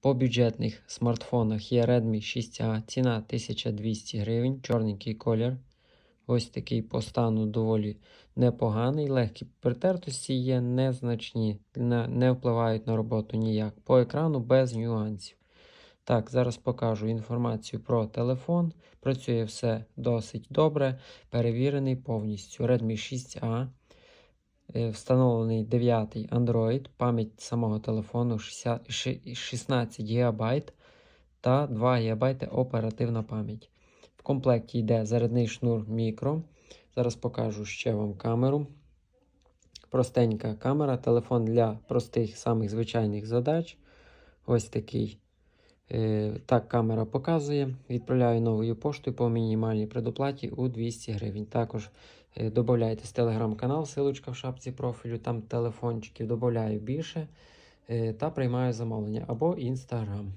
По бюджетних смартфонах є Redmi 6A, ціна 1200 гривень, чорненький колір. Ось такий по стану доволі непоганий. Легкі притертості є незначні, не, впливають на роботу ніяк. По екрану без нюансів. Так, зараз покажу інформацію про телефон. Працює все досить добре, перевірений повністю. Redmi 6A. Е, Встановлений 9 Android, пам'ять самого телефону 60 16 ГБ та 2 ГБ оперативна пам'ять. В комплекті йде зарядний шнур мікро. Зараз покажу ще вам камеру. Простенька камера, телефон для простих самих звичайних задач. Ось такий. Е, Так, камера показує. Відправляю новою поштою по мінімальній предоплаті у 200 гривень. Також е, додайтесь телеграм-канал, силочка в шапці профілю, там телефончиків додаю більше е, та приймаю замовлення або інстаграм.